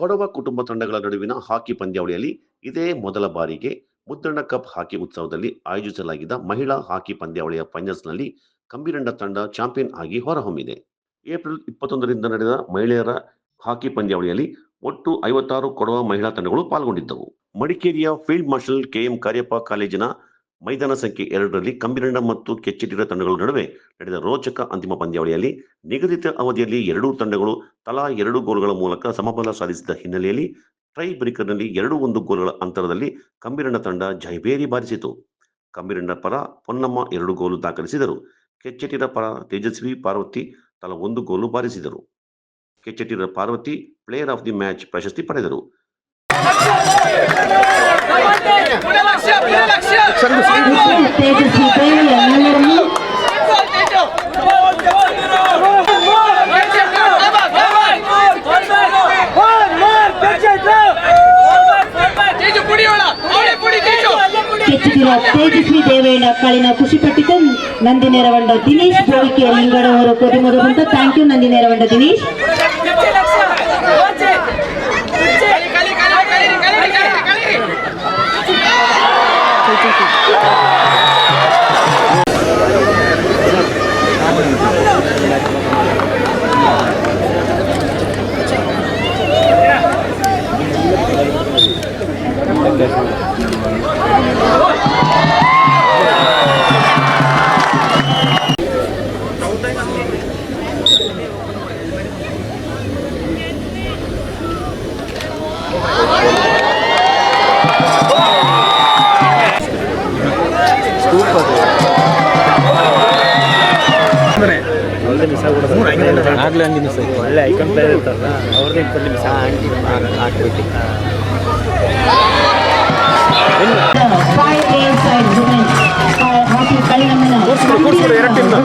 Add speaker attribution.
Speaker 1: ಕೊಡವ ಕುಟುಂಬ ತಂಡಗಳ ನಡುವಿನ ಹಾಕಿ ಪಂದ್ಯಾವಳಿಯಲ್ಲಿ ಇದೇ ಮೊದಲ ಬಾರಿಗೆ ಮುದ್ದಣ್ಣ ಕಪ್ ಹಾಕಿ ಉತ್ಸವದಲ್ಲಿ ಆಯೋಜಿಸಲಾಗಿದ್ದ ಮಹಿಳಾ ಹಾಕಿ ಪಂದ್ಯಾವಳಿಯ ಫೈನಲ್ಸ್ನಲ್ಲಿ ಕಂಬಿರಂಡ ತಂಡ ಚಾಂಪಿಯನ್ ಆಗಿ ಹೊರಹೊಮ್ಮಿದೆ. ಏಪ್ರಿಲ್ ಇಪ್ಪತ್ತೊಂದರಿಂದ ನಡೆದ ಮಹಿಳೆಯರ ಹಾಕಿ ಪಂದ್ಯಾವಳಿಯಲ್ಲಿ ಒಟ್ಟು ಐವತ್ತಾರು ಕೊಡವ ಮಹಿಳಾ ತಂಡಗಳು ಪಾಲ್ಗೊಂಡಿದ್ದವು. ಮಡಿಕೇರಿಯ ಫೀಲ್ಡ್ ಮಾರ್ಷಲ್ ಕೆಎಂ ಕಾರ್ಯಪ್ಪ ಕಾಲೇಜಿನ ಮೈದಾನ ಸಂಖ್ಯೆ ಎರಡರಲ್ಲಿ ಕಂಬಿರಣ್ಣ ಮತ್ತು ಕೆಚ್ಚಿಟಿರ ತಂಡಗಳ ನಡುವೆ ನಡೆದ ರೋಚಕ ಅಂತಿಮ ಪಂದ್ಯಾವಳಿಯಲ್ಲಿ ನಿಗದಿತ ಅವಧಿಯಲ್ಲಿ ಎರಡೂ ತಂಡಗಳು ತಲಾ ಎರಡು ಗೋಲುಗಳ ಮೂಲಕ ಸಮಬಲ ಸಾಧಿಸಿದ ಹಿನ್ನೆಲೆಯಲ್ಲಿ ಟ್ರೈ ಬ್ರೇಕರ್ನಲ್ಲಿ ಎರಡು ಒಂದು ಗೋಲುಗಳ ಅಂತರದಲ್ಲಿ ಕಂಬಿರಣ್ಣ ತಂಡ ಜೈಬೇರಿ ಬಾರಿಸಿತು. ಕಂಬಿರಣ್ಣ ಪರ ಪೊನ್ನಮ್ಮ ಎರಡು ಗೋಲು ದಾಖಲಿಸಿದರು. ಕೆಚ್ಚೆಟಿರ ಪರ ತೇಜಸ್ವಿ ಪಾರ್ವತಿ ತಲಾ ಒಂದು goal ಬಾರಿಸಿದರು. Kechettira Parvathi player of the match ಪ್ರಶಸ್ತಿ ಪಡೆದರು.
Speaker 2: ಕೆಚ್ಚುತ್ತಿರುವ ತೇಜಸ್ವಿ ದೇವೇಂದ್ರ ಕಳಿನ ನಂದಿ ನಂದಿನೇರವಂಡ ದಿನೇಶ್ ಬೋಳಿಕೆ ಲಿಂಗಡವರು ಅಂತ ಥ್ಯಾಂಕ್ ಯು ನಂದಿನೇರವಂಡ ದಿನೇಶ್.
Speaker 3: ಆಗ್ಲೇ ಹಂಗೆ ಮಿಸ್ ಆಯ್ತು. ಒಳ್ಳೆ ಐಕನ್ ಪ್ಲೇಯರ್ ಇರ್ತಾರಲ್ಲ ಅವ್ರದ್ದು ಇಟ್ಕೊಂಡು ಮಿಸ್ ಕೂರ್ಸ್ಬಿಡು, ಕೂರ್ಸ್ಬಿಡು, ಎರಡು ಟೀಮ್ನ.